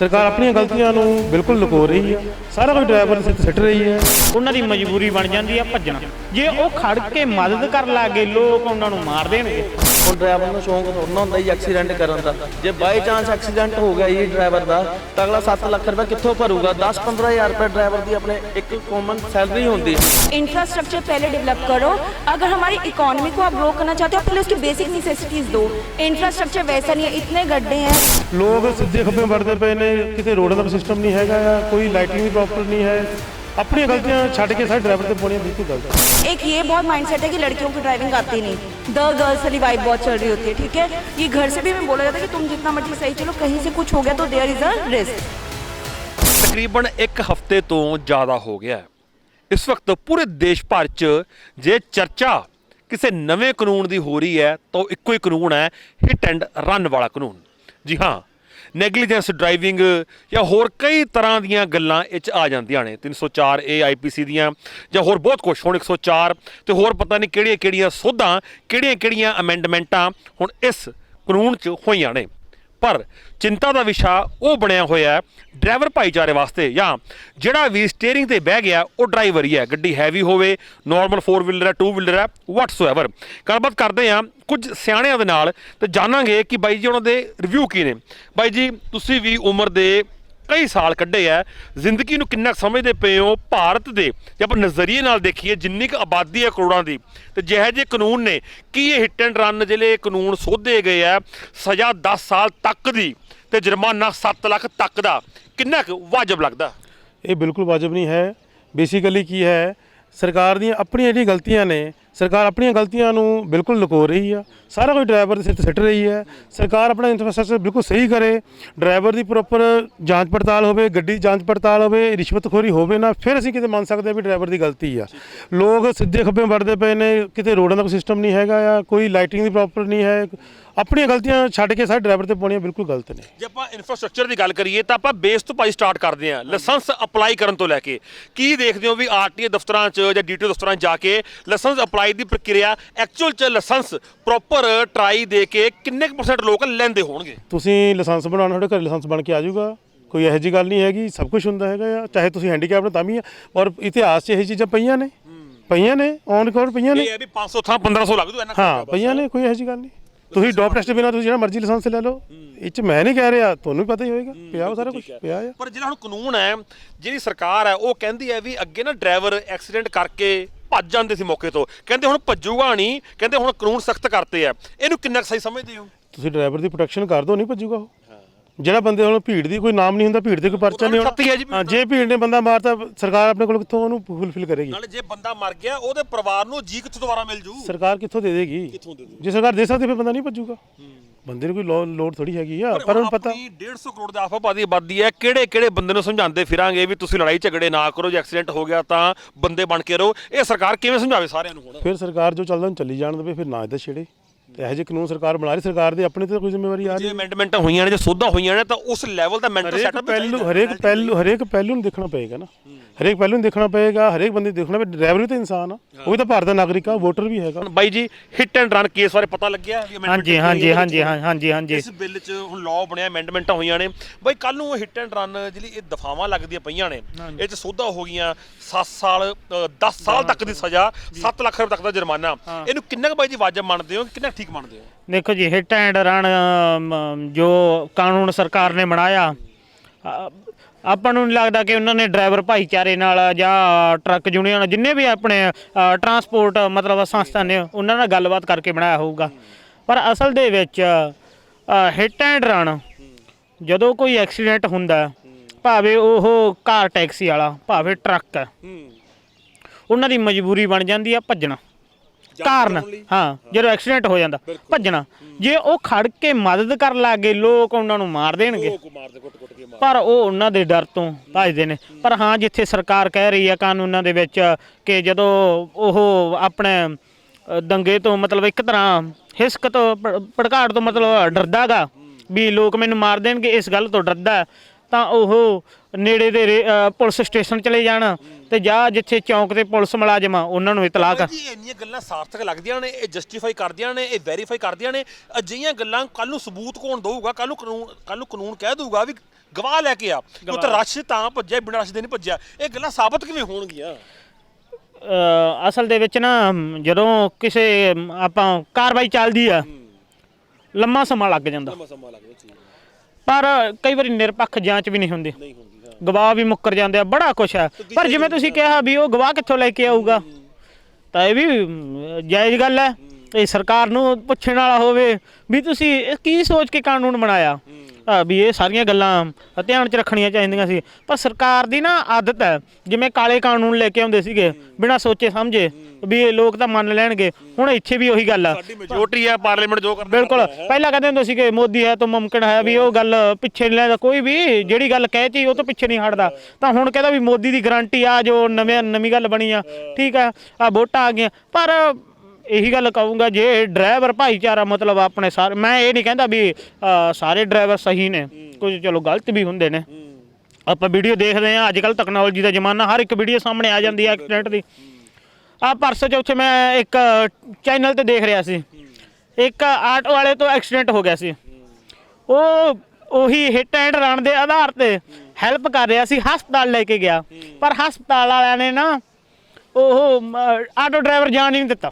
ਸਰਕਾਰ ਆਪਣੀਆਂ ਗਲਤੀਆਂ ਨੂੰ ਬਿਲਕੁਲ ਲੁਕੋ ਰਹੀ ਹੈ ਸਾਰਾ ਕੁਝ ਡਰਾਈਵਰ ਦੇ ਸਿਰ ਤੇ ਸਿੱਟ ਰਹੀ ਹੈ ਉਹਨਾਂ ਦੀ ਮਜਬੂਰੀ ਬਣ ਜਾਂਦੀ ਆ ਭੱਜਣਾ ਜੇ ਉਹ ਖੜ ਕੇ ਮਦਦ ਕਰਨ ਲੱਗੇ ਲੋਕ ਉਹਨਾਂ ਨੂੰ ਮਾਰ ਦੇਣਗੇ ਹੁਣ ਡਰਾਈਵਰ ਨੂੰ ਸ਼ੌਂਕ ਥੋੜਾ ਹੁੰਦਾ ਜੀ ਐਕਸੀਡੈਂਟ ਕਰਨ ਦਾ ਜੇ ਬਾਈ ਚਾਂਸ ਐਕਸੀਡੈਂਟ ਹੋ ਗਿਆ ਜੀ ਡਰਾਈਵਰ ਦਾ ਤਾਂ ਅਗਲਾ 7 ਲੱਖ ਰੁਪਏ ਕਿੱਥੋਂ ਭਰੂਗਾ 10-15000 ਰੁਪਏ ਡਰਾਈਵਰ ਦੀ ਆਪਣੇ ਇੱਕ ਕਾਮਨ ਸੈਲਰੀ ਹੁੰਦੀ ਹੈ इंफ्रास्ट्रक्चर पहले डेवलप करो अगर हमारी इकोनॉमी को आप ग्रो करना चाहते हो पहले उसकी बेसिक नेसेसिटीज दो इंफ्रास्ट्रक्चर वैसा नहीं है इतने गड्ढे हैं ਲੋਕ ਸਿੱਧੇ ਖੱਬੇ ਵੜਦੇ ਪਏ ਨੇ ਕਿਤੇ ਰੋਡਾਂ ਦਾ ਸਿਸਟਮ ਨਹੀਂ ਹੈਗਾ ਆ ਕੋਈ ਲਾਈਟਿੰਗ ਵੀ ਪ੍ਰੋਪਰ ਨਹੀਂ ਹੈ ਆਪਣੀਆਂ ਗਲਤੀਆਂ ਛੱਡ ਕੇ ਸਾਰੇ ਡਰਾਈਵਰ ਤੇ ਪਾਉਣੀਆਂ ਬਿਲਕੁਲ ਗਲਤ ਹੈ एक ये बहुत माइंडसेट है कि लड़कियों को ड्राइविंग आती नहीं द गर्ल्स वाली वाइब बहुत चल रही होती है ठीक है ये घर से भी हमें बोला जाता है कि तुम जितना मर्जी सही चलो कहीं से कुछ हो गया तो देयर इज अ रिस्क ਤਕਰੀਬਨ ਇੱਕ ਹਫ਼ਤੇ ਤੋਂ ਜ਼ਿਆਦਾ ਹੋ ਗਿਆ ਹੈ ਇਸ ਵਕਤ ਪੂਰੇ ਦੇਸ਼ ਭਰ 'ਚ ਜੇ ਚਰਚਾ ਕਿਸੇ ਨਵੇਂ ਕਾਨੂੰਨ ਦੀ ਹੋ ਰਹੀ ਹੈ ਤਾਂ ਉਹ ਇੱਕੋ ਹੀ ਕਾਨੂੰਨ ਹੈ ਹਿੱਟ ਐਂਡ ਰਨ ਵਾਲਾ ਕਾਨੂੰਨ ਜੀ ਹਾਂ ਨੈਗਲੀਜੈਂਸ ਡਰਾਈਵਿੰਗ ਜਾਂ ਹੋਰ ਕਈ ਤਰ੍ਹਾਂ ਦੀਆਂ ਗੱਲਾਂ ਇਹ 'ਚ ਆ ਜਾਂਦੀਆਂ ਨੇ। 304 ਏ ਆਈਪੀਸੀ ਦੀਆਂ ਜਾਂ ਹੋਰ ਬਹੁਤ ਕੁਝ ਹੁਣ 104 ਤੇ ਹੋਰ ਪਤਾ ਨਹੀਂ ਕਿਹੜੀਆਂ ਕਿਹੜੀਆਂ ਸੋਧਾਂ ਕਿਹੜੀਆਂ ਕਿਹੜੀਆਂ ਅਮੈਂਡਮੈਂਟਾਂ ਹੁਣ ਇਸ ਕਾਨੂੰਨ 'ਚ ਹੋਈਆਂ ਨੇ। ਪਰ ਚਿੰਤਾ ਦਾ ਵਿਸ਼ਾ ਉਹ ਬਣਿਆ ਹੋਇਆ ਹੈ ਡਰਾਈਵਰ ਭਾਈਚਾਰੇ ਵਾਸਤੇ ਜਾਂ ਜਿਹੜਾ ਵੀ ਸਟੀਅਰਿੰਗ ਤੇ ਬਹਿ ਗਿਆ, ਉਹ ਡਰਾਈਵਰ ਹੀ ਹੈ। ਗੱਡੀ ਹੈਵੀ ਹੋਵੇ ਨਾਰਮਲ 4 ਵੀਲਰ ਹੈ 2 ਵੀਲਰ ਹੈ ਵਾਟਸੋਐਵਰ ਗੱਲਬਾਤ ਕਰਦੇ ਆ ਕੁਝ ਸਿਆਣਿਆਂ ਦੇ ਨਾਲ ਤੇ ਜਾਣਾਂਗੇ ਕਿ ਬਾਈ ਜੀ ਉਹਨਾਂ ਦੇ ਰਿਵਿਊ ਕੀ ਨੇ। ਬਾਈ ਜੀ, ਤੁਸੀਂ ਵੀ ਉਮਰ ਦੇ ਕਈ ਸਾਲ ਕੱਢੇ ਆ ਜ਼ਿੰਦਗੀ ਨੂੰ ਕਿੰਨਾ ਕੁ ਸਮਝਦੇ ਪਏ ਹੋ ਭਾਰਤ ਦੇ। ਜੇ ਆਪਾਂ ਨਜ਼ਰੀਏ ਨਾਲ ਦੇਖੀਏ ਜਿੰਨੀ ਕੁ ਆਬਾਦੀ ਹੈ ਕਰੋੜਾਂ ਦੀ, ਤੇ ਜਿਹੇ ਜਿਹੇ ਕਾਨੂੰਨ ਨੇ, ਕੀ ਇਹ ਹਿੱਟ ਐਂਡ ਰਨ ਜਿਹੜੇ ਕਾਨੂੰਨ ਸੋਧੇ ਗਏ ਆ ਸਜ਼ਾ 10 ਸਾਲ ਤੱਕ ਦੀ ਤੇ ਜੁਰਮਾਨਾ 7 ਲੱਖ ਤੱਕ ਦਾ, ਕਿੰਨਾ ਕੁ ਵਾਜਬ ਲੱਗਦਾ? ਇਹ ਬਿਲਕੁਲ ਵਾਜਬ ਨਹੀਂ ਹੈ। ਬੇਸਿਕਲੀ ਕੀ ਹੈ, ਸਰਕਾਰ ਦੀਆਂ ਆਪਣੀਆਂ ਜਿਹੜੀਆਂ ਗਲਤੀਆਂ ਨੇ ਸਰਕਾਰ ਆਪਣੀਆਂ ਗਲਤੀਆਂ ਨੂੰ ਬਿਲਕੁਲ ਲੁਕੋ ਰਹੀ ਆ। ਸਾਰਾ ਕੁਝ ਡਰਾਈਵਰ ਦੇ ਸਿਰ ਤੇ ਸਿੱਟ ਰਹੀ ਹੈ। ਸਰਕਾਰ ਆਪਣਾ ਇਨਫਰਾਸਟ੍ਰਕਚਰ ਬਿਲਕੁਲ ਸਹੀ ਕਰੇ। ਡਰਾਈਵਰ ਦੀ ਪ੍ਰੋਪਰ ਜਾਂਚ ਪੜਤਾਲ ਹੋਵੇ ਗੱਡੀ ਦੀ ਜਾਂਚ ਪੜਤਾਲ ਹੋਵੇ ਰਿਸ਼ਵਤਖੋਰੀ ਹੋਵੇ ਨਾ ਫਿਰ ਅਸੀਂ ਕਿਤੇ ਮੰਨ ਸਕਦੇ ਹਾਂ ਵੀ ਡਰਾਈਵਰ ਦੀ ਗਲਤੀ ਆ। ਲੋਕ ਸਿੱਧੇ ਖੱਬੇ ਵੜਦੇ ਪਏ ਨੇ ਕਿਤੇ ਰੋਡਾਂ ਦਾ ਕੋਈ ਸਿਸਟਮ ਨਹੀਂ ਹੈਗਾ ਆ ਕੋਈ ਲਾਈਟਿੰਗ ਦੀ ਪ੍ਰੋਪਰ ਨਹੀਂ ਹੈ। ਆਪਣੀਆਂ ਗਲਤੀਆਂ ਛੱਡ ਕੇ ਸਾਰੇ ਡਰਾਈਵਰ ਤੇ ਪਾਉਣੀਆਂ ਬਿਲਕੁਲ ਗਲਤ ਨੇ। ਜੇ ਆਪਾਂ ਇਨਫਰਾਸਟ੍ਰਕਚਰ ਦੀ ਗੱਲ ਕਰੀਏ ਤਾਂ ਆਪਾਂ ਬੇਸ ਤੋਂ ਭਾਈ ਸਟਾਰਟ ਕਰਦੇ ਹਾਂ ਲਾਇਸੈਂਸ ਅਪਲਾਈ ਕਰਨ ਤੋਂ ਲੈ ਕੇ। ਕੀ ਦੇਖਦੇ ਹੋ ਵੀ ਆਰਟੀਏ ਦਫ਼ਤਰਾਂ 'ਚ ਜਾਂ ਡੀਟੀ ਦਫ਼ਤਰਾਂ 'ਚ ਜਾ ਕੇ ਲਾਇਸੈਂਸ ਅਪਲਾਈ ਦੀ ਪ੍ਰਕਿਰਿਆ ਐਕਚੁਅਲ 'ਚ ਲਾਇਸੈਂਸ ਪ੍ਰੋਪਰ ਟਰਾਈ ਦੇ ਕੇ ਕਿੰਨੇ ਕੁ ਪਰਸੈਂਟ ਲੋਕ ਲੈਂਦੇ ਹੋਣਗੇ? ਤੁਸੀਂ ਲਾਇਸੈਂਸ ਬਣਾਉਣਾ ਤੁਹਾਡੇ ਘਰ ਲਾਇਸੈਂਸ ਬਣ ਕੇ ਆ ਜਾਊਗਾ। ਕੋਈ ਇਹੋ ਜਿਹੀ ਗੱਲ ਨਹੀਂ ਹੈਗੀ ਸਭ ਕੁਝ ਹੁੰਦਾ ਹੈਗਾ ਆ। ਚਾਹੇ ਤੁਸੀਂ ਹੈਂਡੀਕੈਪ ਨੇ ਤਾਂ ਵੀ ਆ ਔਰ ਇਤਿਹਾਸ 'ਚ ਇਹ ਚੀਜ਼ਾਂ ਪਈਆਂ ਨੇ। ਪਈਆਂ ਨੇ ਔਨ ਰਿਕਾਰਡ ਪਈਆਂ ਨੇ। ਇਹ ਹੈ ਵੀ 500 ਥਾਂ 1500 ਲੱਗ ਦੂ ਇਹਨਾਂ ਹਾਂ ਪਈਆਂ ਨੇ ਕੋਈ ਇਹੋ ਜਿਹੀ ਗੱਲ ਨਹੀਂ। ਤੁਸੀਂ ਡੋਪ ਟੈਸਟ ਬਿਨਾ ਤੁਸੀਂ ਜਿਹੜਾ ਮਰਜ਼ੀ ਲਾਇਸੈਂਸ ਲੈ ਲਓ। ਇਹ 'ਚ ਮੈਂ ਨਹੀਂ ਕਹਿ ਰਿਹਾ ਤੁਹਾਨੂੰ ਵੀ ਪਤਾ ਹੀ ਹੋਏਗਾ। ਪਿਆ ਉਹ ਸਾਰਾ ਕੁਝ ਪਿਆ ਆ। ਪਰ ਜਿਹੜਾ ਹੁਣ ਕਾਨੂੰਨ ਹੈ ਜਿਹੜੀ ਸਰਕਾਰ ਹੈ ਉਹ ਕਹਿੰਦੀ ਹੈ ਵੀ ਅੱਗੇ ਨਾ ਡਰਾਈਵਰ ਐਕਸੀਡੈਂਟ ਕਰਕੇ ਭੱਜ ਜਾਂਦੇ ਸੀ ਮੌਕੇ ਤੋਂ। ਕਹਿੰਦੇ ਹੁਣ ਭੱਜੂਗਾ ਨਹੀਂ ਕਹਿੰਦੇ ਹੁਣ ਕਾਨੂੰਨ ਸਖਤ ਕਰਤੇ ਆ। ਇਹਨੂੰ ਕਿੰਨਾ ਕੁ ਸਹੀ ਸਮਝਦੇ ਹੋ? ਤੁਸੀਂ ਡਰਾਈਵਰ ਦੀ ਪ੍ਰੋਟੈਕਸ਼ਨ ਕਰ ਦਿਓ ਨਹੀਂ ਭੱਜੂਗਾ ਉਹ। ਜਿਹੜਾ ਬੰਦੇ ਹੁਣ ਭੀੜ ਦੀ ਕੋਈ ਨਾਮ ਨਹੀਂ ਹੁੰਦਾ ਭੀੜ ਤੇ ਕੋਈ ਪਰਚਾ ਨਹੀਂ ਸੱਤ ਹੀ ਹੈ ਜੀ ਭੀੜ ਹਾਂ ਜੇ ਭੀੜ ਨੇ ਬੰਦਾ ਮਾਰਤਾ ਸਰਕਾਰ ਆਪਣੇ ਕੋਲ ਕਿੱਥੋਂ ਉਹਨੂੰ ਫੁੱਲਫਿਲ ਕਰੇਗੀ? ਨਾਲੇ ਜੇ ਬੰਦਾ ਮਰ ਗਿਆ ਉਹਦੇ ਪਰਿਵਾਰ ਨੂੰ ਜੀ ਕਿੱਥੋਂ ਦੁਬਾਰਾ ਮਿਲ ਜੂ? ਸਰਕਾਰ ਕਿੱਥੋਂ ਦੇ ਦੇਗੀ? ਜੇ ਸਰਕਾਰ ਦੇ ਸਕਦੀ ਫਿਰ ਬੰਦਾ ਨਹੀਂ ਭੱਜੂਗਾ। ਬੰਦੇ ਨੂੰ ਕੋਈ ਲੋੜ ਥੋੜੀ ਹੈਗੀ ਆ ਪਰ ਉਹਨੂੰ ਪਤਾ ਆਪਣੀ 150 ਕਰੋੜ ਦੇ ਆਸ-ਪਾਸ ਦੀ ਆਬਾਦੀ ਹੈ। ਕਿਹੜੇ ਕਿਹੜੇ ਬੰਦੇ ਨੂੰ ਸਮਝਾਉਂਦੇ ਫਿਰਾਂਗੇ ਵੀ ਤੁਸੀਂ ਲੜਾਈ ਝਗੜੇ ਨਾ ਕਰੋ ਜੇ ਐਕਸੀਡੈਂਟ ਹੋ ਗਿਆ ਤਾਂ ਬੰਦੇ ਬਣ ਕੇ ਰਹੋ। ਇਹ ਸਰਕਾਰ ਕਿਵੇਂ ਸਮਝਾਵੇ ਸਾਰਿਆਂ ਨੂੰ ਹੁਣ? ਫਿਰ ਸਰਕਾਰ ਜੋ ਚੱਲਦਾ ਉਹਨੂੰ ਚੱਲੀ ਜਾਣ ਦੇਵੇ ਫਿਰ ਨਾ ਇਹਦਾ ਛੇੜੇ। ਤੇ ਇਹੋ ਜਿਹੇ ਕਾਨੂੰਨ ਸਰਕਾਰ ਬਣਾ ਰਹੀ ਸਰਕਾਰ ਦੇ ਆਪਣੇ ਤੇ ਕੋਈ ਜ਼ਿੰਮੇਵਾਰੀ ਆ ਜੇ ਰਹੀ ਅਮੈਂਡਮੈਂਟਾਂ ਹੋਈਆਂ ਨੇ ਜੇ ਸੋਧਾਂ ਹੋਈਆਂ ਨੇ ਤਾਂ ਉਸ ਲੈਵਲ ਦਾ ਮੈਂਟਲ ਹਰੇਕ ਸੈਟਅਪ ਪਹਿਲੂ ਹਰੇਕ ਪਹਿਲੂ ਹਰੇਕ ਪਹਿਲੂ ਨੂੰ ਦੇਖਣਾ ਪਏਗਾ ਨਾ। ਹਰੇਕ ਪਹਿਲੂ ਨੂੰ ਦੇਖਣਾ ਪਏਗਾ ਹਰੇਕ ਬੰਦੇ ਨੂੰ ਦੇਖਣਾ ਪਏ ਡਰਾਈਵਰ ਵੀ ਤਾਂ ਇਨਸਾਨ ਆ ਉਹ ਵੀ ਤਾਂ ਭਾਰਤ ਦਾ ਨਾਗਰਿਕ ਆ ਵੋਟਰ ਵੀ ਹੈਗਾ। ਬਾਈ ਜੀ ਹਿੱਟ ਐਂਡ ਰਨ ਕੇਸ ਬਾਰੇ ਪਤਾ ਲੱਗਿਆ ਵੀ amendment ਹਾਂਜੀ ਹਾਂਜੀ ਹੈ? ਹਾਂਜੀ ਹਾਂ- ਹਾਂਜੀ ਹਾਂਜੀ। ਇਸ ਬਿੱਲ 'ਚ ਹੁਣ ਲਾਅ ਬਣਿਆ ਅਮੈਂਡਮੈਂਟਾਂ ਹੋਈਆਂ ਨੇ। ਬਾਈ ਕੱਲ ਨੂੰ ਹਿੱਟ ਐਂਡ ਰਨ ਜਿਹੜੀ ਇਹ ਦਫਾਵਾਂ ਲੱਗਦੀਆਂ ਪਈਆਂ ਨੇ ਇਹ 'ਚ ਸੋਧਾ ਹੋ ਗਈਆਂ 7 ਸਾਲ 10 ਸਾਲ ਤੱਕ ਦੀ ਸਜ਼ਾ 7 ਲੱਖ ਰੁਪਏ ਤੱਕ ਦਾ ਜੁਰਮਾਨਾ। ਇਹਨੂੰ ਕਿੰਨਾ ਕੁ ਬਾਈ ਜੀ ਵਾਜਬ ਮੰਨਦੇ ਹੋ ਕਿੰਨਾ ਠੀਕ ਮੰਨਦੇ ਹੋ ਦੇਖੋ ਜੀ ਹਿੱਟ ਐਂਡ ਰਨ ਜੋ ਕਾਨੂੰਨ ਸਰਕਾਰ ਨੇ ਬਣਾਇਆ ਅ, ਆਪਾਂ ਨੂੰ ਨਹੀਂ ਲੱਗਦਾ ਕਿ ਉਹਨਾਂ ਨੇ ਡਰਾਈਵਰ ਭਾਈਚਾਰੇ ਨਾਲ ਜਾਂ ਟਰੱਕ ਯੂਨੀਅਨ ਜਿੰਨੇ ਵੀ ਆਪਣੇ ਅ, ਟਰਾਂਸਪੋਰਟ ਮਤਲਬ ਸੰਸਥਾ ਨੇ ਉਹਨਾਂ ਨਾਲ ਗੱਲਬਾਤ ਕਰਕੇ ਬਣਾਇਆ ਹੋਊਗਾ। ਪਰ ਅਸਲ ਦੇ ਵਿੱਚ ਹਿੱਟ ਐਂਡ ਰਨ ਜਦੋਂ ਕੋਈ ਐਕਸੀਡੈਂਟ ਹੁੰਦਾ ਭਾਵੇਂ ਉਹ ਕਾਰ ਟੈਕਸੀ ਵਾਲਾ ਭਾਵੇਂ ਟਰੱਕ ਹੈ। ਉਹਨਾਂ ਦੀ ਮਜਬੂਰੀ ਬਣ ਜਾਂਦੀ ਆ ਭੱਜਣਾ। ਕਾਰਨ ਹਾਂ ਜਦੋਂ ਐਕਸੀਡੈਂਟ ਹੋ ਜਾਂਦਾ ਭੱਜਣਾ ਜੇ ਉਹ ਖੜ ਕੇ ਮਦਦ ਕਰਨ ਲੱਗੇ ਲੋਕ ਉਹਨਾਂ ਨੂੰ ਮਾਰ ਦੇਣਗੇ। ਪਰ ਉਹ ਉਹਨਾਂ ਦੇ ਡਰ ਤੋਂ ਭੱਜਦੇ ਨੇ। ਪਰ ਹਾਂ ਜਿੱਥੇ ਸਰਕਾਰ ਕਹਿ ਰਹੀ ਹੈ ਕਾਨੂੰਨਾਂ ਦੇ ਵਿੱਚ ਕਿ ਜਦੋਂ ਉਹ ਆਪਣੇ ਅ, ਦੰਗੇ ਤੋਂ ਮਤਲਬ ਇੱਕ ਤਰ੍ਹਾਂ ਹਿਸਕ ਤੋਂ ਭ- ਭੜਕਾਟ ਤੋਂ ਮਤਲਬ ਡਰਦਾਗਾ ਵੀ ਲੋਕ ਮੈਨੂੰ ਮਾਰ ਦੇਣਗੇ ਇਸ ਗੱਲ ਤੋਂ ਡਰਦਾ। ਤਾਂ ਉਹ ਨੇੜੇ ਦੇ ਪੁਲਿਸ ਸਟੇਸ਼ਨ ਚਲੇ ਜਾਣ ਤੇ ਜਾਂ ਜਿੱਥੇ ਚੌਂਕ ਤੇ ਪੁਲਿਸ ਮੁਲਾਜ਼ਮ ਆ ਉਹਨਾਂ ਨੂੰ ਇਤਲਾਹ ਕਰ ਜੀ ਇੰਨੀਆਂ ਗੱਲਾਂ ਸਾਰਥਕ ਲੱਗਦੀਆਂ ਨੇ ਇਹ ਜਸਟੀਫਾਈ ਕਰਦੀਆਂ ਨੇ ਇਹ ਵੈਰੀਫਾਈ ਕਰਦੀਆਂ ਨੇ। ਅਜਿਹੀਆਂ ਗੱਲਾਂ ਕੱਲ ਨੂੰ ਸਬੂਤ ਕੌਣ ਦਊਗਾ? ਕੱਲ ਨੂੰ ਕਾਨੂੰਨ ਕੱਲ ਨੂੰ ਕਾਨੂੰਨ ਕਹਿ ਦਊਗਾ ਵੀ ਗਵਾਹ ਲੈ ਕੇ ਆ। ਉਹ ਤਾਂ ਰਸ਼ ਤਾਂ ਭੱਜਿਆ ਬਿਨਾਂ ਰਸ਼ ਦੇ ਨਹੀਂ ਭੱਜਿਆ। ਇਹ ਗੱਲਾਂ ਸਾਬਤ ਕਿਵੇਂ ਹੋਣਗੀਆਂ? ਅਸਲ ਦੇ ਵਿੱਚ ਨਾ ਜਦੋਂ ਕਿਸੇ ਆਪਾਂ ਕਾਰਵਾਈ ਚੱਲਦੀ ਆ ਲੰਮਾ ਸਮਾਂ ਲੱਗ ਜਾਂਦਾ। ਸਮਾਂ ਲੱਗਦਾ ਚੀਜ਼ ਪਰ ਕਈ ਵਾਰੀ ਨਿਰਪੱਖ ਜਾਂਚ ਵੀ ਨਹੀਂ ਹੁੰਦੀ। ਨਹੀਂ ਹੁੰਦੀ ਹਾਂ। ਗਵਾਹ ਵੀ ਮੁੱਕਰ ਜਾਂਦੇ ਆ ਬੜਾ ਕੁਛ ਹੈ ਪਰ ਜਿਵੇਂ ਤੁਸੀਂ ਕਿਹਾ ਵੀ ਉਹ ਗਵਾਹ ਕਿੱਥੋਂ ਲੈ ਕੇ ਆਊਗਾ? ਤਾਂ ਇਹ ਵੀ ਜਾਇਜ਼ ਗੱਲ ਹੈ। ਇਹ ਸਰਕਾਰ ਨੂੰ ਪੁੱਛਣ ਵਾਲਾ ਹੋਵੇ ਵੀ ਤੁਸੀਂ ਇਹ ਕੀ ਸੋਚ ਕੇ ਕਾਨੂੰਨ ਬਣਾਇਆ? ਆ ਵੀ ਇਹ ਸਾਰੀਆਂ ਗੱਲਾਂ ਧਿਆਨ 'ਚ ਰੱਖਣੀਆਂ ਚਾਹੀਦੀਆਂ ਸੀ। ਪਰ ਸਰਕਾਰ ਦੀ ਨਾ ਆਦਤ ਹੈ ਜਿਵੇਂ ਕਾਲੇ ਕਾਨੂੰਨ ਲੈ ਕੇ ਆਉਂਦੇ ਸੀਗੇ ਬਿਨਾਂ ਸੋਚੇ ਸਮਝੇ ਵੀ ਇਹ ਲੋਕ ਤਾਂ ਮੰਨ ਲੈਣਗੇ। ਹੁਣ ਇੱਥੇ ਵੀ ਉਹੀ ਗੱਲ ਆ। ਸਾਡੀ ਮੈਜੋਰਟੀ ਹੈ ਪਾਰਲੀਮੈਂਟ ਜੋ ਕਰਦਾ ਬਿਲਕੁਲ। ਪਹਿਲਾਂ ਕਹਿੰਦੇ ਹੁੰਦੇ ਸੀ ਕਿ ਮੋਦੀ ਹੈ ਤਾਂ ਮੁਮਕਿਨ ਹੈ ਵੀ ਉਹ ਗੱਲ ਪਿੱਛੇ ਨਹੀਂ ਲੈਂਦਾ। ਕੋਈ ਵੀ ਜਿਹੜੀ ਗੱਲ ਕਹਿਤੀ ਉਹ ਤੋਂ ਪਿੱਛੇ ਨਹੀਂ ਹਟਦਾ। ਤਾਂ ਹੁਣ ਕਹਿੰਦਾ ਵੀ ਮੋਦੀ ਦੀ ਗਾਰੰਟੀ ਆ ਜੋ ਨਵੇਂ ਨਵੀਂ ਗੱਲ ਬਣੀ ਆ। ਠੀਕ ਆ ਆ ਵੋਟਾਂ ਆ ਗਈਆਂ। ਪਰ ਇਹੀ ਗੱਲ ਕਹੂੰਗਾ ਜੇ ਡਰਾਈਵਰ ਭਾਈਚਾਰਾ ਮਤਲਬ ਆਪਣੇ ਸਾਰੇ ਮੈਂ ਇਹ ਨਹੀਂ ਕਹਿੰਦਾ ਵੀ ਅ, ਸਾਰੇ ਡਰਾਈਵਰ ਸਹੀ ਨੇ ਕੁਝ ਚਲੋ ਗਲਤ ਵੀ ਹੁੰਦੇ ਨੇ। ਆਪਾਂ ਵੀਡੀਓ ਦੇਖਦੇ ਆ ਅੱਜ ਕੱਲ ਟੈਕਨੋਲੋਜੀ ਦਾ ਜ਼ਮਾਨਾ ਹਰ ਇੱਕ ਵੀਡੀਓ ਸਾਹਮਣੇ ਆ ਜਾਂਦੀ ਹੈ ਐਕਸੀਡੈਂਟ ਦੀ। ਆ ਪਰਸੋਂ ਚੌਥੇ ਮੈਂ ਇੱਕ ਚੈਨਲ ਤੇ ਦੇਖ ਰਿਹਾ ਸੀ। ਇੱਕ ਆਟੋ ਵਾਲੇ ਤੋਂ ਐਕਸੀਡੈਂਟ ਹੋ ਗਿਆ ਸੀ। ਉਹ ਉਹੀ ਹਿੱਟ ਐਂਡ ਰਨ ਦੇ ਆਧਾਰ ਤੇ ਹੈਲਪ ਕਰ ਰਿਹਾ ਸੀ ਹਸਪਤਾਲ ਲੈ ਕੇ ਗਿਆ। ਪਰ ਹਸਪਤਾਲ ਵਾਲਿਆਂ ਨੇ ਨਾ ਉਹ ਆਟੋ ਡਰਾਈਵਰ ਜਾਣ ਹੀ ਨਹੀਂ ਦਿੱਤਾ।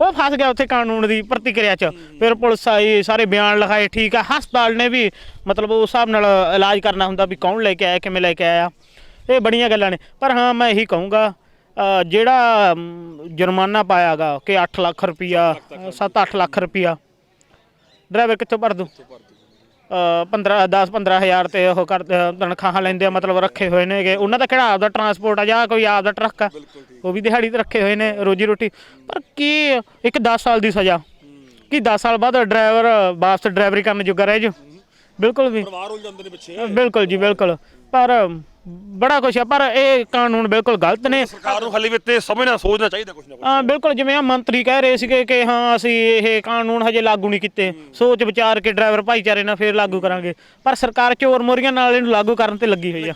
ਉਹ ਫਸ ਗਿਆ ਉੱਥੇ ਕਾਨੂੰਨ ਦੀ ਪ੍ਰਤੀਕਿਰਿਆ 'ਚ। ਫਿਰ ਪੁਲਿਸ ਆਈ ਸਾਰੇ ਬਿਆਨ ਲਿਖਾਏ ਠੀਕ ਆ। ਹਸਪਤਾਲ ਨੇ ਵੀ ਮਤਲਬ ਉਸ ਹਿਸਾਬ ਨਾਲ ਇਲਾਜ ਕਰਨਾ ਹੁੰਦਾ ਵੀ ਕੌਣ ਲੈ ਕੇ ਆਇਆ ਕਿਵੇਂ ਲੈ ਕੇ ਆਇਆ। ਇਹ ਬੜੀਆਂ ਗੱਲਾਂ ਨੇ। ਪਰ ਹਾਂ ਮੈਂ ਇਹੀ ਕਹੂੰਗਾ ਜਿਹੜਾ ਮ, ਜੁਰਮਾਨਾ ਪਾਇਆਗਾ ਕਿ 8 ਲੱਖ ਰੁਪਿਆ 7-8 ਲੱਖ ਰੁਪਿਆ ਡਰਾਈਵਰ ਕਿੱਥੋਂ ਭਰ ਦੂ? 15 10 15000 ਤੇ ਉਹ ਕਰ ਤਨਖਾਹਾਂ ਲੈਂਦੇ ਆ ਮਤਲਬ ਰੱਖੇ ਹੋਏ ਨੇਗੇ ਉਹਨਾਂ ਦਾ ਕਿਹੜਾ ਆਪਦਾ ਟਰਾਂਸਪੋਰਟ ਆ ਜਾਂ ਕੋਈ ਆਪਦਾ ਟਰੱਕ ਆ? ਉਹ ਵੀ ਦਿਹਾੜੀ ਤੇ ਰੱਖੇ ਹੋਏ ਨੇ ਰੋਜੀ ਰੋਟੀ। ਪਰ ਕੀ ਇੱਕ 10 ਸਾਲ ਦੀ ਸਜ਼ਾ? ਕੀ 10 ਸਾਲ ਬਾਅਦ ਡਰਾਈਵਰ ਵਾਪਸ ਡਰਾਈਵਰੀ ਕਰਨ ਜੋਗਾ ਰਹਿ ਜੂ? ਬਿਲਕੁਲ ਵੀ। ਪਰਿਵਾਰ ਹੋ ਜਾਂਦੇ ਨੇ ਪਿੱਛੇ। ਬਿਲਕੁਲ ਜੀ ਬਿਲਕੁਲ। ਪਰ ਬੜਾ ਕੁਛ ਆ ਪਰ ਇਹ ਕਾਨੂੰਨ ਬਿਲਕੁਲ ਗਲਤ ਨੇ। ਸਰਕਾਰ ਨੂੰ ਹਲੇ ਵੀ ਤੇ ਸਮਝਣਾ ਸੋਚਣਾ ਚਾਹੀਦਾ ਕੁਝ ਨਾ ਕੁਝ ਹਾਂ ਬਿਲਕੁਲ ਜਿਵੇਂ ਆ ਮੰਤਰੀ ਕਹਿ ਰਹੇ ਸੀਗੇ ਕਿ ਹਾਂ ਅਸੀਂ ਇਹ ਕਾਨੂੰਨ ਹਜੇ ਲਾਗੂ ਨਹੀਂ ਕੀਤੇ। ਸੋਚ ਵਿਚਾਰ ਕੇ ਡਰਾਈਵਰ ਭਾਈਚਾਰੇ ਨਾਲ ਫੇਰ ਲਾਗੂ ਕਰਾਂਗੇ। ਪਰ ਸਰਕਾਰ ਚੋਰ ਮੋਰੀਆਂ ਨਾਲ ਇਹਨੂੰ ਲਾਗੂ ਕਰਨ ਤੇ ਲੱਗੀ ਹੋਈ ਆ।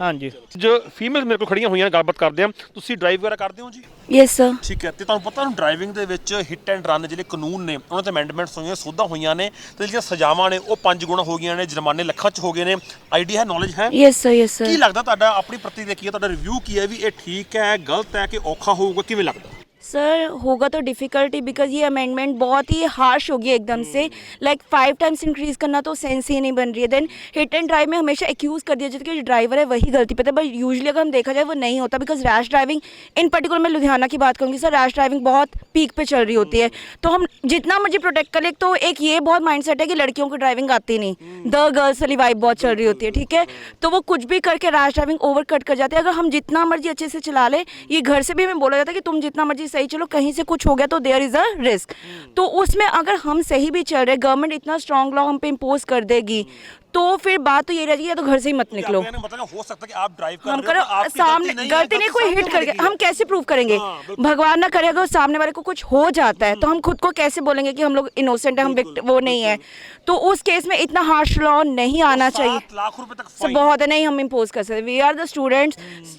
ਹਾਂਜੀ। ਜੋ ਫੀਮੇਲ ਮੇਰੇ ਕੋਲ ਖੜੀਆਂ ਹੋਈਆਂ ਗੱਲਬਾਤ ਕਰਦੇ ਆ। ਤੁਸੀਂ ਡਰਾਈਵ ਵਗੈਰਾ ਕਰਦੇ ਹੋ ਜੀ? ਯੈਸ ਸਰ ਠੀਕ ਹੈ ਤੇ ਤੁਹਾਨੂੰ ਪਤਾ ਹੁਣ ਡਰਾਈਵਿੰਗ ਦੇ ਵਿੱਚ ਹਿੱਟ ਐਂਡ ਰਨ ਜਿਹੜੇ ਕਾਨੂੰਨ ਨੇ ਉਹਨਾਂ ਤੇ ਅਮੈਂਡਮੈਂਟਸ ਹੋਈਆਂ ਸੋਧਾਂ ਹੋਈਆਂ ਨੇ ਤੇ ਜਿਹੜੀਆਂ ਸਜ਼ਾਵਾਂ ਨੇ ਉਹ ਪੰਜ ਗੁਣਾ ਹੋ ਗਈਆਂ ਨੇ ਜੁਰਮਾਨੇ ਲੱਖਾਂ ਚ ਹੋ ਗਏ ਨੇ। ਆਈਡੀਆ ਹੈ ਨੌਲੇਜ ਹੈ? ਯੈਸ ਸਰ ਯੈਸ ਸਰ ਕੀ ਲੱਗਦਾ ਤੁਹਾਡਾ ਆਪਣੀ ਪ੍ਰਤੀ ਕੀ ਹੈ ਤੁਹਾਡਾ ਰਿਵਿਊ ਕੀ ਹੈ ਵੀ ਇਹ ਠੀਕ ਹੈ ਗਲਤ ਹੈ ਕਿ ਔਖਾ ਹੋਊਗਾ ਕਿਵੇਂ ਲੱਗਦਾ? सर होगा तो डिफ़िकल्टी बिकॉज़ ये अमेंडमेंट बहुत ही हार्श होगी एकदम से। लाइक फाइव टाइम्स इंक्रीज करना तो सेंस ही नहीं बन रही है। देन हिट एंड ड्राइव में हमेशा एक्यूज़ कर दिया जाता है कि जो ड्राइवर है वही गलती पे था। बट यूजली अगर हम देखा जाए वो नहीं होता because rash driving in particular मैं लुधियाना की बात करूँगी सर रैश ड्राइविंग बहुत पीक पर चल रही होती है। तो हम जितना मर्ज़ी प्रोटेक्ट कर ले तो एक ये बहुत माइंड सेट है कि लड़कियों को ड्राइविंग आती नहीं। द गर्ल्स वाली वाइब बहुत चल रही होती है ठीक है? तो वो कुछ भी करके रैश ड्राइविंग ओवर कट कर जाते हैं। अगर हम जितना मर्ज़ी अच्छे से चला ले ये घर से भी हमें बोला जाता है कि तुम जितना मर्ज़ी सही चलो कहीं से कुछ हो गया तो देयर इज़ अ रिस्क तो उसमें अगर हम सही भी चल रहे गवर्नमेंट इतना स्ट्रॉन्ग लॉ हम पे इम्पोज कर देगी तो फिर बात तो ये रहेगी या तो घर से ही मत निकलो। मतलब हो सकता है कि आप ड्राइव कर हम करो तो सामने गलती नहीं कोई हिट करके हम कैसे प्रूव करेंगे? हाँ, भगवान ना करे अगर सामने वाले को कुछ हो जाता है तो हम खुद को कैसे बोलेंगे कि हम लोग इनोसेंट है हम वो नहीं है। तो उस केस में इतना हार्श लॉ नहीं आना है। चाहिए। लाख रुपए तक सब बहुत है नहीं हम इम्पोज कर सकते। वी आर द स्टूडेंट्स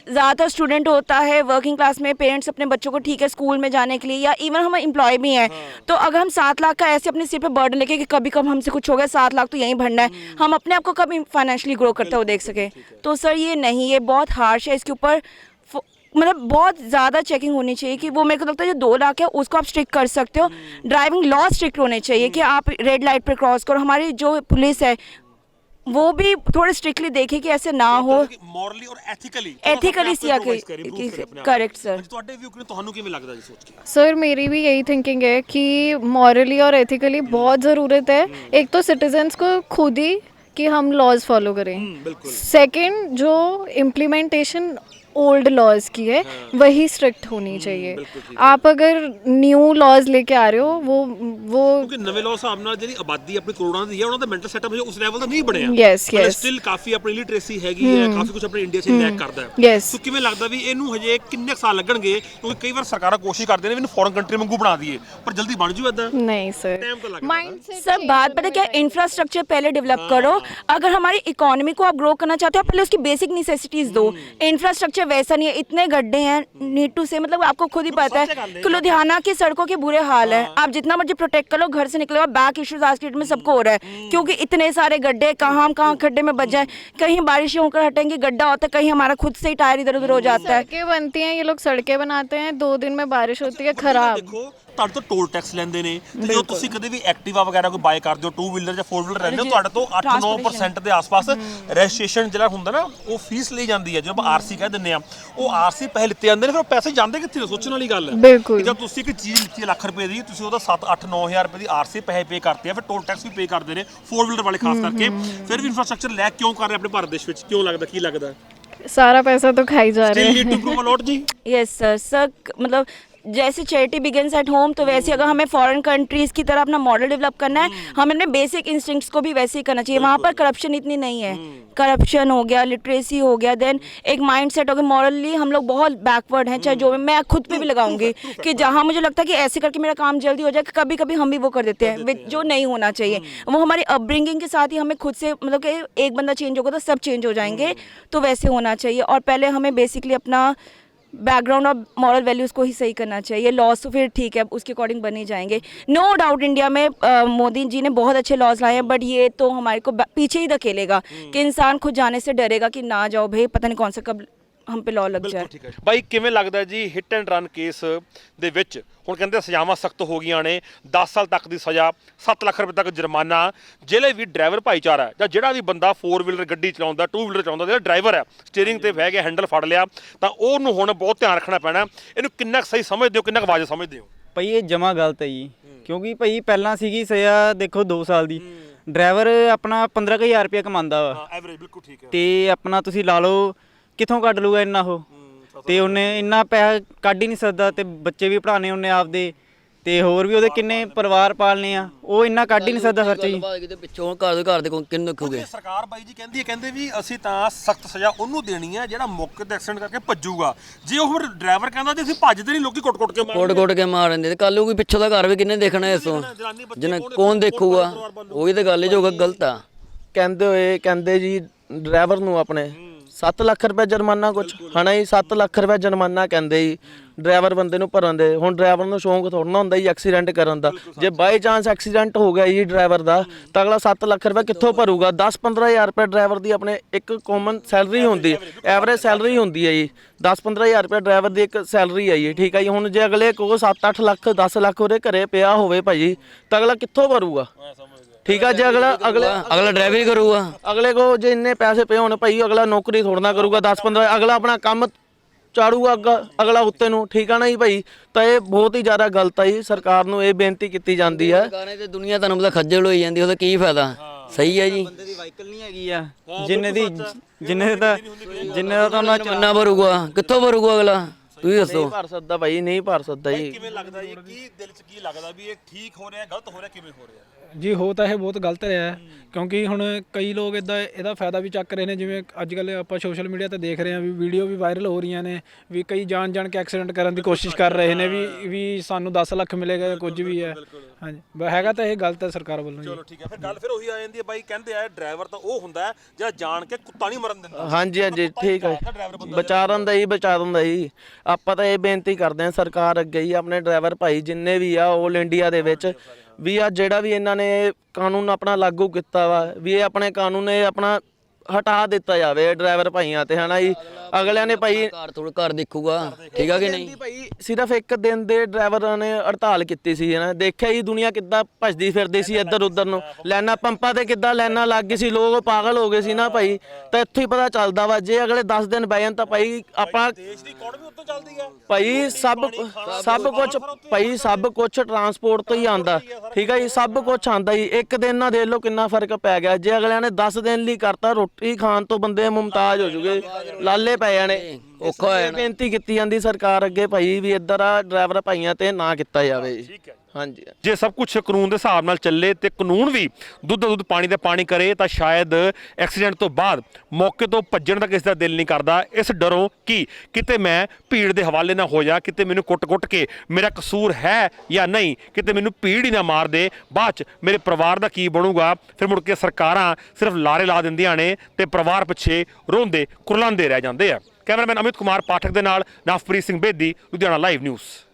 ज़्यादातर स्टूडेंट होता है वर्किंग क्लास में पेरेंट्स अपने बच्चों को ठीक है स्कूल में जाने के लिए या इवन हम इम्प्लॉय भी हैं। तो अगर हम सात लाख का ऐसे अपने सिर पे बर्डन लेके कि कभी कभी हमसे कुछ हो गया सात लाख तो यहीं भरना है। हम अपने आप को कभी फाइनेंशियली ग्रो करते हुए देख सकें तो सर ये नहीं ये बहुत हार्श है इसके ऊपर फ- मतलब बहुत ज़्यादा चेकिंग होनी चाहिए कि वो मेरे को लगता है जो दो लाख है उसको आप स्ट्रिक्ट कर सकते हो ड्राइविंग लॉ स्ट्रिक्ट होने चाहिए कि आप रेड लाइट पर क्रॉस करो हमारी जो पुलिस है वो भी थोड़े स्ट्रिक्टली देखे कि ऐसे ना हो ਮੋਰਲੀ ਔਰ ethically ethically Siya correct sir ਤੁਹਾਡੇ ਵਿਊ ਕਿਵੇਂ ਤੁਹਾਨੂੰ ਕਿਵੇਂ ਲੱਗਦਾ ਜੀ ਸੋਚ ਕੇ सर मेरी भी यही थिंकिंग है कि मॉरली और एथिकली बहुत ज़रूरत है एक तो सिटीजन्स को खुद ही कि हम लॉज फॉलो करें सेकंड जो इम्प्लीमेंटेशन ओल्ड लॉज की है वही स्ट्रिक्ट होनी चाहिए आप अगर न्यू लॉज लेके आ रहे हो वो वो ਕਿਉਂਕਿ ਨਵੇਂ ਲਾਅ ਹਿਸਾਬ ਨਾਲ ਜਿਹੜੀ ਆਬਾਦੀ ਆਪਣੀ ਕਰੋੜਾਂ ਦੀ ਹੈ ਉਹਨਾਂ ਦਾ ਮੈਂਟਲ ਸੈਟਅਪ ਉਸ ਲੈਵਲ ਦਾ ਨਹੀਂ ਬਣਿਆ Yes, yes. ਸਟਿਲ ਕਾਫੀ ਆਪਣੀ ਲਿਟਰੇਸੀ ਹੈਗੀ ਹੈ ਕਾਫੀ ਕੁਝ ਆਪਣੇ ਇੰਡੀਆ 'ਚ ਲੈਕ ਕਰਦਾ ਹੈ Yes. ਸੋ ਕਿਵੇਂ ਲੱਗਦਾ ਵੀ ਇਹਨੂੰ ਹਜੇ ਕਿੰਨੇ ਕੁ ਸਾਲ ਲੱਗਣਗੇ ਕਿਉਂਕਿ ਕਈ ਵਾਰ ਸਰਕਾਰਾਂ ਕੋਸ਼ਿਸ਼ ਕਰਦੀਆਂ ਨੇ ਵੀ ਇਹਨੂੰ ਫੋਰਨ ਕੰਟਰੀ ਵਾਂਗੂ ਬਣਾ ਦਈਏ ਪਰ ਜਲਦੀ ਬਣ ਜੂ ਇਦਾਂ नहीं सर टाइम तो लगेगा। माइंड सर बात पता क्या इंफ्रास्ट्रक्चर पहले डेवलप करो अगर हमारी इकोनॉमी को आप ग्रो करना चाहते हो आप पहले उसकी बेसिक नेसेसिटीज दो इंफ्रास्ट्रक्चर वैसा नहीं है। इतने गड्ढे हैं नीटू से मतलब आपको खुद ही पता है कि लुधियाना की सड़कों के बुरे हाल है। आप जितना मर्ज़ी प्रोटेक्ट कर लो घर से निकलो बैक इश्यूज़ आज की डेट में सबको हो रहा है। क्योंकि इतने सारे गड्ढे कहाँ कहाँ खड्डे में बच जाए? कहीं बारिश होकर हटेंगे गड्ढा होता है कहीं हमारा खुद से ही टायर इधर उधर हो जाता है। सड़कें बनती हैं ये लोग सड़कें बनाते हैं दो दिन में बारिश होती है खराब। ਦੇਖੋ ਤੁਹਾਡੇ ਤੋਂ ਟੋਲ ਟੈਕਸ ਲੈਂਦੇ ਨੇ ਤੇ ਜੋ ਤੁਸੀਂ ਕਦੇ ਵੀ ਐਕਟਿਵਾ ਵਗੈਰਾ ਕੋਈ ਬਾਏ ਕਰਦੇ ਹੋ ਟੂ ਵੀਲਰ ਜਾਂ ਫੋਰ ਵੀਲਰ ਲੈਂਦੇ ਹੋ ਤੁਹਾਡੇ ਤੋਂ 8-9% ਦੇ ਆਸ-ਪਾਸ ਰਜਿਸਟ੍ਰੇਸ਼ਨ ਜਿਹੜਾ ਹੁੰਦਾ ਨਾ ਉਹ ਫੀਸ ਲਈ ਜਾਂਦੀ ਹੈ। ਜਦੋਂ ਆਪਾਂ ਆਰਸੀ ਕਹਿ ਦਿੰਦੇ ਆ ਉਹ ਆਰਸੀ ਪਹਿਲੇ ਲਿੱਤੇ ਜਾਂਦੇ ਨੇ ਫਿਰ ਉਹ ਪੈਸੇ ਜਾਂਦੇ ਕਿੱਥੇ ਨੇ? ਸੋਚਣ ਵਾਲੀ ਗੱਲ ਹੈ। ਬਿਲਕੁਲ। ਜਦ ਤੁਸੀਂ ਇੱਕ ਚੀਜ਼ ਲਿੱਤੀ ਹੈ ਲੱਖ ਰੁਪਏ ਦੀ ਤੁਸੀਂ ਉਹਦਾ 7-8-9000 ਰੁਪਏ ਦੀ ਆਰਸੀ ਪੈਸੇ ਪੇ ਕਰਦੇ ਆ ਫਿਰ ਟੋਲ ਟੈਕਸ ਵੀ ਪੇ ਕਰਦੇ ਨੇ ਫੋਰ ਵੀਲਰ ਵਾਲੇ ਖਾਸ ਕਰਕੇ। ਫਿਰ ਵੀ ਇਨਫਰਾਸਟ੍ਰਕਚਰ ਲੈ ਕਿਉਂ ਕਰ ਰਹੇ ਆਪਣੇ ਭਾਰਤ ਦੇਸ਼ ਵਿੱਚ? ਕਿਉਂ ਲੱਗਦਾ ਕੀ ਲੱਗਦਾ? ਸਾਰਾ ਪੈਸਾ ਤਾਂ ਖਾਈ ਜਾ ਰਹੇ ਹੈ। Need to prove a lot ਜੀ। ਯੈਸ ਸਰ ਸਰ ਮਤਲਬ जैसे चैरिटी बिगिंस एट होम तो वैसे अगर हमें फॉरेन कंट्रीज़ की तरह अपना मॉडल डेवलप करना है हमें अपने बेसिक इंस्टिंक्ट्स को भी वैसे ही करना चाहिए। वहाँ पर करप्शन इतनी नहीं है। करप्शन हो गया लिटरेसी हो गया देन एक माइंड सेट हो गया मॉरली हम लोग बहुत बैकवर्ड हैं चाहे जो भी मैं खुद पे भी लगाऊँगी कि जहाँ मुझे लगता है कि ऐसे करके मेरा काम जल्दी हो जाए कभी कभी हम भी वो कर देते हैं जो नहीं होना चाहिए। वो हमारी अपब्रिंगिंग के साथ ही हमें खुद से मतलब कि एक बंदा चेंज होगा तो सब चेंज हो जाएँगे तो वैसे होना चाहिए। और पहले हमें बेसिकली अपना बैकग्राउंड और मॉरल वैल्यूज़ को ही सही करना चाहिए। लॉज तो फिर ठीक है उसके अकॉर्डिंग बने जाएँगे। नो no डाउट इंडिया में मोदी जी ने बहुत अच्छे लॉज लाए हैं बट ये तो हमारे को पीछे ही धकेलेगा कि इंसान खुद जाने से डरेगा कि ना जाओ भाई पता नहीं कौन सा कब हम पे लॉ लग जाए ਠੀਕ ਹੈ ਬਾਈ ਕਿਵੇਂ ਲੱਗਦਾ ਜੀ ਹਿੱਟ ਐਂਡ ਰਨ ਕੇਸ ਦੇ ਵਿੱਚ ਹੁਣ ਕਹਿੰਦੇ ਸਜ਼ਾਵਾਂ ਸਖਤ ਹੋ ਗਈਆਂ ਨੇ 10 ਸਾਲ ਤੱਕ ਦੀ ਸਜ਼ਾ 7 ਲੱਖ ਰੁਪਏ ਤੱਕ ਜੁਰਮਾਨਾ ਜਿਹੜੇ ਵੀ ਡਰਾਈਵਰ ਭਾਈਚਾਰਾ ਹੈ ਜਾਂ ਜਿਹੜਾ ਵੀ ਬੰਦਾ 4 ਵੀਲਰ ਗੱਡੀ ਚਲਾਉਂਦਾ 2 ਵੀਲਰ ਚਲਾਉਂਦਾ ਜਿਹੜਾ ਡਰਾਈਵਰ ਹੈ ਸਟੀਅਰਿੰਗ ਤੇ ਬਹਿ ਕੇ ਹੈਂਡਲ ਫੜ ਲਿਆ ਤਾਂ ਉਹਨੂੰ ਹੁਣ ਬਹੁਤ ਧਿਆਨ ਰੱਖਣਾ ਪੈਣਾ ਇਹਨੂੰ ਕਿੰਨਾ ਕੁ ਸਹੀ ਸਮਝਦੇ ਹੋ ਕਿੰਨਾ ਕੁ ਵਾਜਬ ਸਮਝਦੇ ਹੋ ਭਾਈ ਇਹ ਜਮਾ ਗਲਤ ਹੈ ਜੀ ਕਿਉਂਕਿ ਭਾਈ ਪਹਿਲਾਂ ਸੀਗੀ ਸਜ਼ਾ ਦੇਖੋ 2 ਸਾਲ ਦੀ ਡਰਾਈਵਰ ਆਪਣਾ 15000 ਰੁਪਏ ਕਮਾਉਂਦਾ ਵਾ ਐਵਰੇਜ ਬਿਲਕੁਲ ਠੀਕ ਹੈ ਤੇ ਆਪਣਾ ਤੁਸੀਂ ਲਾ ਲਓ ਕਿੱਥੋਂ ਕੱਢ ਲੂਗਾ ਇੰਨਾ ਉਹ? ਤੇ ਉਹਨੇ ਇੰਨਾ ਪੈਸਾ ਕੱਢ ਹੀ ਨਹੀਂ ਸਕਦਾ ਤੇ ਬੱਚੇ ਵੀ ਪੜਾਣੇ ਉਹਨੇ ਆਪਦੇ। ਤੇ ਹੋਰ ਵੀ ਉਹਦੇ ਕਿੰਨੇ ਪਰਿਵਾਰ ਪਾਲਨੇ ਆ ਉਹ ਇੰਨਾ ਕੱਢ ਹੀ ਨਹੀਂ ਸਕਦਾ ਖਰਚਾ ਜੀ। ਕਿਤੇ ਪਿੱਛੋਂ ਘਰ ਦੇ ਘਰ ਦੇ ਕਿੰਨੂੰ ਰੱਖੋਗੇ ਸਰਕਾਰ ਬਾਈ ਜੀ ਕਹਿੰਦੀ ਹੈ ਕਹਿੰਦੇ ਵੀ ਅਸੀਂ ਤਾਂ ਸਖਤ ਸਜ਼ਾ ਉਹਨੂੰ ਦੇਣੀ ਹੈ ਜਿਹੜਾ ਮੌਕੇ ਤੇ ਐਕਸੀਡੈਂਟ ਕਰਕੇ ਭੱਜੂਗਾ। ਜੇ ਉਹ ਫਿਰ ਡਰਾਈਵਰ ਕਹਿੰਦਾ ਜੀ ਅਸੀਂ ਭੱਜਦੇ ਨਹੀਂ ਲੋਕੀ ਕੁੱਟ-ਕੁੱਟ ਕੇ ਮਾਰਦੇ ਕੋਟ ਕੋਟ ਕੇ ਮਾਰ ਦਿੰਦੇ ਤੇ ਕੱਲ ਕੋਈ ਪਿੱਛੋਂ ਦਾ ਘਰ ਵੀ ਕਿੰਨੇ ਦੇਖਣਾ ਇਸ ਤੋਂ? ਜਿਹਨੇ ਕੌਣ ਦੇਖੂਗਾ? ਉਹੀ ਤਾਂ ਗੱਲ ਹੈ ਜੋ ਗਲਤ ਆ। ਕਹਿੰਦੇ ਹੋਏ ਕਹਿੰਦੇ ਜੀ ਡਰਾਈਵਰ ਨੂੰ ਆਪਣੇ। 7 ਲੱਖ ਰੁਪਏ ਜੁਰਮਾਨਾ ਕੁਝ ਹਨਾ ਜੀ 7 ਲੱਖ ਰੁਪਏ ਜੁਰਮਾਨਾ ਕਹਿੰਦੇ ਜੀ। ਡਰਾਈਵਰ ਬੰਦੇ ਨੂੰ ਭਰਨ ਦੇ। ਹੁਣ ਡਰਾਈਵਰ ਨੂੰ ਸ਼ੌਂਕ ਥੋੜਨਾ ਹੁੰਦਾ ਜੀ ਐਕਸੀਡੈਂਟ ਕਰਨ ਦਾ। ਜੇ ਬਾਈ ਚਾਂਸ ਐਕਸੀਡੈਂਟ ਹੋ ਗਿਆ ਜੀ ਡਰਾਈਵਰ ਦਾ ਤਾਂ ਅਗਲਾ 7 ਲੱਖ ਰੁਪਏ ਕਿੱਥੋਂ ਭਰੂਗਾ? 10 15000 ਰੁਪਏ ਡਰਾਈਵਰ ਦੀ ਆਪਣੇ ਇੱਕ ਕਾਮਨ ਸੈਲਰੀ ਹੁੰਦੀ ਹੈ। ਐਵਰੇਜ ਸੈਲਰੀ ਹੁੰਦੀ ਹੈ ਜੀ। 10 15000 ਰੁਪਏ ਡਰਾਈਵਰ ਦੀ ਇੱਕ ਸੈਲਰੀ ਹੈ ਜੀ ਠੀਕ ਹੈ ਜੀ। ਹੁਣ ਜੇ ਅਗਲੇ ਕੋਲ 7-8 ਲੱਖ 10 ਲੱਖ ਉਹਦੇ ਘਰੇ ਪਿਆ ਹੋਵੇ ਭਾਜੀ ਤਾਂ ਅਗਲਾ ਕਿੱਥੋਂ ਭਰੂਗਾ? ਠੀਕ ਆ ਜੇ ਅਗਲਾ ਅਗਲੇ ਅਗਲਾ ਡਰਾਈਵਰ ਹੀ ਕਰੂਗਾ। ਅਗਲੇ ਕੋ ਜੇ ਇੰਨੇ ਪੈਸੇ ਪਏ ਹੋਣ ਭਾਈ ਅਗਲਾ ਨੌਕਰੀ ਥੋੜਨਾ ਕਰੂਗਾ 10 15 ਅਗਲਾ ਆਪਣਾ ਕੰਮ ਚਾੜੂਗਾ ਅੱਗਾ- ਅਗਲਾ ਉੱਤੇ ਨੂੰ। ਠੀਕ ਆ ਨਾ ਜੀ ਭਾਈ? ਤਾਂ ਇਹ ਬਹੁਤ ਹੀ ਜ਼ਿਆਦਾ ਗਲਤ ਆ ਜੀ। ਸਰਕਾਰ ਨੂੰ ਇਹ ਬੇਨਤੀ ਕੀਤੀ ਜਾਂਦੀ ਹੈ ਸਰਕਾਰਾਂ ਤੇ ਦੁਨੀਆ ਤੁਹਾਨੂੰ ਪਤਾ ਖੱਜਲ ਹੋਈ ਜਾਂਦੀ ਉਹਦਾ ਕੀ ਫਾਇਦਾ? ਸਹੀ ਹੈ ਜੀ। ਬੰਦੇ ਦੀ ਵਾਹੀਕਲ ਨਹੀਂ ਹੈਗੀ ਆ। ਜਿੰਨੇ ਦੀ ਜਿੰਨੇ ਦਾ ਜਿੰਨੇ ਦਾ ਤੁਹਾਨੂੰ ਮੰਨਾ ਭਰੂਗਾ? ਕਿੱਥੋਂ ਭਰੂਗਾ ਅਗਲਾ? ਤੁਸੀਂ ਦੱਸੋ। ਨਹੀਂ ਭਰ ਸਕਦਾ ਭਾਈ ਨਹੀਂ ਭਰ ਸਕਦਾ ਜੀ। ਕਿਵੇਂ ਲੱਗਦਾ ਜੀ? ਕੀ ਦਿਲ 'ਚ ਕੀ ਲੱਗਦਾ ਵੀ ਇਹ ਠੀਕ ਹੋ ਰਿਹਾ ਗਲਤ ਹੋ ਰਿਹਾ ਕਿਵੇਂ ਹੋ ਰਿਹਾ? ਜੀ ਹੋ ਤਾਂ ਇਹ ਬਹੁਤ ਗਲਤ ਰਿਹਾ ਹੈ। ਕਿਉਂਕਿ ਹੁਣ ਕਈ ਲੋਕ ਇਦਾਂ ਇਹਦਾ ਫਾਇਦਾ ਵੀ ਚੱਕ ਰਹੇ ਨੇ ਜਿਵੇਂ ਅੱਜ ਕੱਲ ਆਪਾਂ ਸੋਸ਼ਲ ਮੀਡੀਆ ਤੇ ਦੇਖ ਰਹੇ ਹਾਂ ਵੀ ਵੀਡੀਓ ਵੀ ਵਾਇਰਲ ਹੋ ਰਹੀਆਂ ਨੇ ਵੀ ਕਈ ਜਾਣ ਜਾਣ ਕੇ ਐਕਸੀਡੈਂਟ ਕਰਨ ਦੀ ਕੋਸ਼ਿਸ਼ ਕਰ ਰਹੇ ਨੇ ਵੀ ਵੀ ਸਾਨੂੰ 10 ਲੱਖ ਮਿਲੇਗਾ ਜਾਂ ਕੁਝ ਵੀ ਹੈ। ਹਾਂਜੀ ਬ- ਹੈਗਾ ਤਾਂ ਇਹ ਗਲਤ ਹੈ ਸਰਕਾਰ ਵੱਲੋਂ ਜੀ। ਚਲੋ ਠੀਕ ਹੈ ਫਿਰ ਗੱਲ ਫਿਰ ਉਹੀ ਆ ਜਾਂਦੀ ਹੈ ਬਾਈ ਕਹਿੰਦੇ ਆ ਡਰਾਈਵਰ ਤਾਂ ਉਹ ਹੁੰਦਾ ਹੈ ਜਿਹੜਾ ਜਾਣ ਕੇ ਕੁੱਤਾ ਨਹੀਂ ਮਰਨ ਦਿੰਦਾ। ਹਾਂਜੀ ਹਾਂਜੀ ਠੀਕ ਹੈ। ਵਿਚਾਰਨ ਦਾ ਹੀ ਵਿਚਾਰਨ ਦਾ ਹੀ ਆਪਾਂ ਤਾਂ ਇਹ ਬੇਨਤੀ ਕਰਦੇ ਹਾਂ ਸਰਕਾਰ ਅੱਗੇ ਹੀ ਆਪਣੇ ਡਰਾਈਵਰ ਭਾਈ ਜਿੰਨੇ ਵੀ ਆ 올 ਇੰਡੀਆ ਦੇ ਵਿੱਚ ਵੀ ਆ ਜਿਹੜਾ ਵੀ ਇਹਨਾਂ ਨੇ ਕਾਨੂੰਨ ਆਪਣਾ ਲਾਗੂ ਕੀਤਾ ਵਾ, ਵੀ ਇਹ ਆਪਣੇ ਕਾਨੂੰਨ, ਇਹ ਆਪਣਾ ਹਟਾ ਦਿੱਤਾ ਜਾਵੇ ਡਰਾਈਵਰ ਭਾਈਆਂ ਤੇ ਹਨਾ ਜੀ? ਅਗਲਿਆਂ ਨੇ ਭਾਈ ਘਰ ਥੋੜਾ ਘਰ ਦੇਖੂਗਾ। ਠੀਕ ਆ ਕਿ ਨਹੀਂ? ਭਾਈ ਸਿਰਫ ਇੱਕ ਦਿਨ ਦੇ ਡਰਾਈਵਰਾਂ ਨੇ ਹੜਤਾਲ ਕੀਤੀ ਸੀ ਨਾ ਦੇਖਿਆ ਹੀ ਦੁਨੀਆ ਕਿੱਦਾਂ ਭੱਜਦੀ ਫਿਰਦੀ ਸੀ ਇੱਧਰ ਉੱਧਰ ਨੂੰ। ਲਾਈਨਾਂ ਪੰਪਾਂ ਤੇ ਕਿੱਦਾਂ ਲਾਈਨਾਂ ਲੱਗ ਗਈ ਸੀ ਲੋਕ ਪਾਗਲ ਹੋ ਗਏ ਸੀ ਨਾ ਭਾਈ। ਤਾਂ ਇੱਥੋਂ ਹੀ ਪਤਾ ਚੱਲਦਾ ਵਾ ਜੇ ਅਗਲੇ 10 ਦਿਨ ਬੈ ਜਾਣ ਤਾਂ ਭਾਈ ਆਪਾਂ ਦੇਸ਼ ਦੀ ਇਕਨੋਮੀ ਉੱਤੋਂ ਚੱਲਦੀ ਹੈ ਭਾਈ ਸਭ ਸਭ ਕੁਝ ਭਾਈ ਸਭ ਕੁਝ ਟਰਾਂਸਪੋਰਟ ਤੋਂ ਹੀ ਆਂਦਾ ਠੀਕ ਹੈ ਜੀ ਸਭ ਕੁਝ ਆਂਦਾ ਜੀ। ਇੱਕ ਦਿਨ ਨਾਲ ਦੇਖ ਲਓ ਕਿੰਨਾ ਫ਼ਰਕ ਪੈ ਗਿਆ। ਜੇ ਅਗਲਿਆਂ ਨੇ 10 ਦਿਨ ਲਈ ਕਰਤਾ ਰੋਟੀ ਖਾਣ ਤੋਂ ਬੰਦੇ ਮੁਮਤਾਜ ਹੋ ਜੂਗੇ। ਲਾਲੇ ਪੈ ਜਾਣੇ। ਔਖਾ ਹੋ ਇਹ ਬੇਨਤੀ ਕੀਤੀ ਜਾਂਦੀ ਸਰਕਾਰ ਅੱਗੇ ਭਾਈ ਵੀ ਇੱਧਰ ਆ ਡਰਾਈਵਰ ਭਾਈਆਂ ਤੇ ਨਾ ਕੀਤਾ ਜਾਵੇ। ਜੀ। ਹਾਂਜੀ। ਜੇ ਸਭ ਕੁਝ ਕਾਨੂੰਨ ਦੇ ਹਿਸਾਬ ਨਾਲ ਚੱਲੇ ਤੇ ਕਾਨੂੰਨ ਵੀ ਦੁੱਧ ਦਾ ਦੁੱਧ ਪਾਣੀ ਦਾ ਪਾਣੀ ਕਰੇ, ਤਾਂ ਸ਼ਾਇਦ ਐਕਸੀਡੈਂਟ ਤੋਂ ਬਾਅਦ ਮੌਕੇ ਤੋਂ ਭੱਜਣ ਦਾ ਕਿਸੇ ਦਾ ਦਿਲ ਨਹੀਂ ਕਰਦਾ। ਇਸ ਡਰੋਂ ਕਿ? ਕਿਤੇ ਮੈਂ ਭੀੜ ਦੇ ਹਵਾਲੇ ਨਾ ਹੋ ਜਾ, ਕਿਤੇ ਮੈਨੂੰ ਕੁੱਟ-ਕੁੱਟ ਕੇ ਮੇਰਾ ਕਸੂਰ ਹੈ ਜਾਂ ਨਹੀਂ, ਕਿਤੇ ਮੈਨੂੰ ਭੀੜ ਹੀ ਨਾ ਮਾਰ ਦੇ। ਬਾਅਦ ਚ ਮੇਰੇ ਪਰਿਵਾਰ ਦਾ ਕੀ ਬਣੂਗਾ? ਫਿਰ ਮੁੜ ਕੇ ਸਰਕਾਰਾਂ ਸਿਰਫ ਲਾਰੇ ਲਾ ਦਿੰਦੀਆਂ ਨੇ ਤੇ ਪਰਿਵਾਰ ਪਿੱਛੇ ਰੋਂਦੇ, ਕੁਰਲਾਉਂਦੇ ਰਹਿ ਜਾਂਦੇ ਆ। ਕੈਮਰਾਮੈਨ ਅਮਿਤ ਕੁਮਾਰ ਪਾਠਕ ਦੇ ਨਾਲ ਨਵਪ੍ਰੀਤ ਸਿੰਘ ਬੇਦੀ, ਲੁਧਿਆਣਾ ਲਾਈਵ ਨਿਊਜ਼